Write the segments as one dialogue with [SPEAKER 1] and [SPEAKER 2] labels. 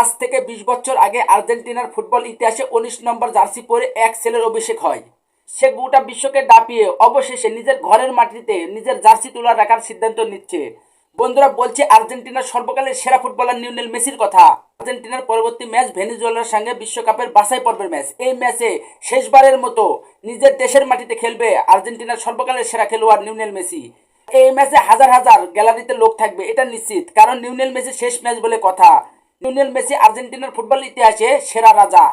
[SPEAKER 1] আজ থেকে বিশ বছর আগে আর্জেন্টিনার ফুটবল ইতিহাসে উনিশ নম্বর জার্সি পরে এক ছেলের অভিষেক হয়। সে গোটা বিশ্বকে ডাপিয়ে অবশেষে নিজের ঘরের মাটিতে নিজের জার্সি তোলা রাখার সিদ্ধান্ত নিচ্ছে। বন্ধুরা, বলছে আর্জেন্টিনার সর্বকালের সেরা ফুটবলার নিউনেল মেসির কথা। আর্জেন্টিনার পরবর্তী ম্যাচ ভেনিজুয়েলার সঙ্গে বিশ্বকাপের বাছাই পর্বের ম্যাচ। এই ম্যাচে শেষবারের মতো নিজের দেশের মাটিতে খেলবে আর্জেন্টিনার সর্বকালের সেরা খেলোয়াড় নিউনেল মেসি। এই ম্যাচে হাজার হাজার গ্যালারিতে লোক থাকবে, এটা নিশ্চিত। কারণ নিউনেল মেসি শেষ ম্যাচ বলে কথা। নিউনেল মেসি আর্জেন্টিনার ফুটবল ইতিহাসে সেরা রাজা।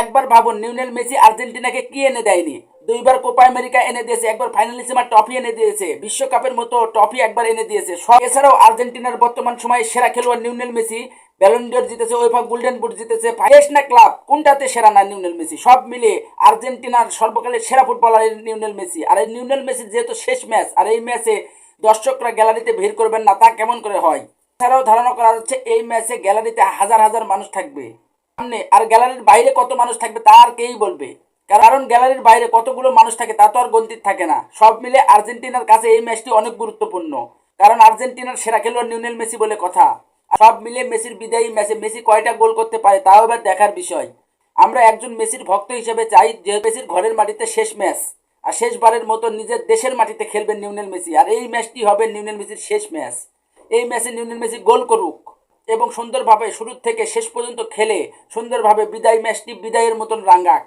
[SPEAKER 1] একবার ভাবুন নিউনেল মেসি আর্জেন্টিনাকে কি এনে দেয়নি? দুইবার কোপা আমেরিকা এনে দিয়েছে, একবার ফাইনালিসিমার ট্রফি এনে দিয়েছে, বিশ্বকাপের মতো ট্রফি একবার এনে দিয়েছে। সব এছাড়াও আর্জেন্টিনার বর্তমান সময়ে সেরা খেলোয়াড় নিউনেল মেসি ব্যালন্ডিয়র জিতেছে ওয়েফা গোল্ডেন বুট জিতেছে দেশ না ক্লাব, কোনটাতে সেরা না নিউনেল মেসি? সব মিলে আর্জেন্টিনার সর্বকালের সেরা ফুটবলার নিউনেল মেসি। আর এই নিউনেল মেসি যেহেতু শেষ ম্যাচ, আর এই ম্যাচে দর্শকরা গ্যালারিতে ভিড় করবেন না, তা কেমন করে হয়? এছাড়াও ধারণা করা হচ্ছে এই ম্যাচে গ্যালারিতে হাজার হাজার মানুষ থাকবে। সামনে আর গ্যালারির বাইরে কত মানুষ থাকবে তা আর কেই বলবে। কারণ গ্যালারির বাইরে কতগুলো মানুষ থাকে তা তো আর গন্তির থাকে না। সব মিলে আর্জেন্টিনার কাছে এই ম্যাচটি অনেক গুরুত্বপূর্ণ। কারণ আর্জেন্টিনার সেরা খেলোয়াড় নিউনেল মেসি বলে কথা। সব মিলে মেসির বিদায়ী ম্যাচে মেসি কয়টা গোল করতে পারে তাও এবার দেখার বিষয়। আমরা একজন মেসির ভক্ত হিসেবে চাই যে মেসির ঘরের মাটিতে শেষ ম্যাচ আর শেষবারের মতো নিজের দেশের মাটিতে খেলবেন নিউনেল মেসি। আর এই ম্যাচটি হবে নিউনেল মেসির শেষ ম্যাচ। এই ম্যাচে লিওনেল মেসি গোল করুক এবং সুন্দরভাবে শুরু থেকে শেষ পর্যন্ত খেলে সুন্দরভাবে বিদায় ম্যাচটি বিদায়ের মতন রাঙ্গাক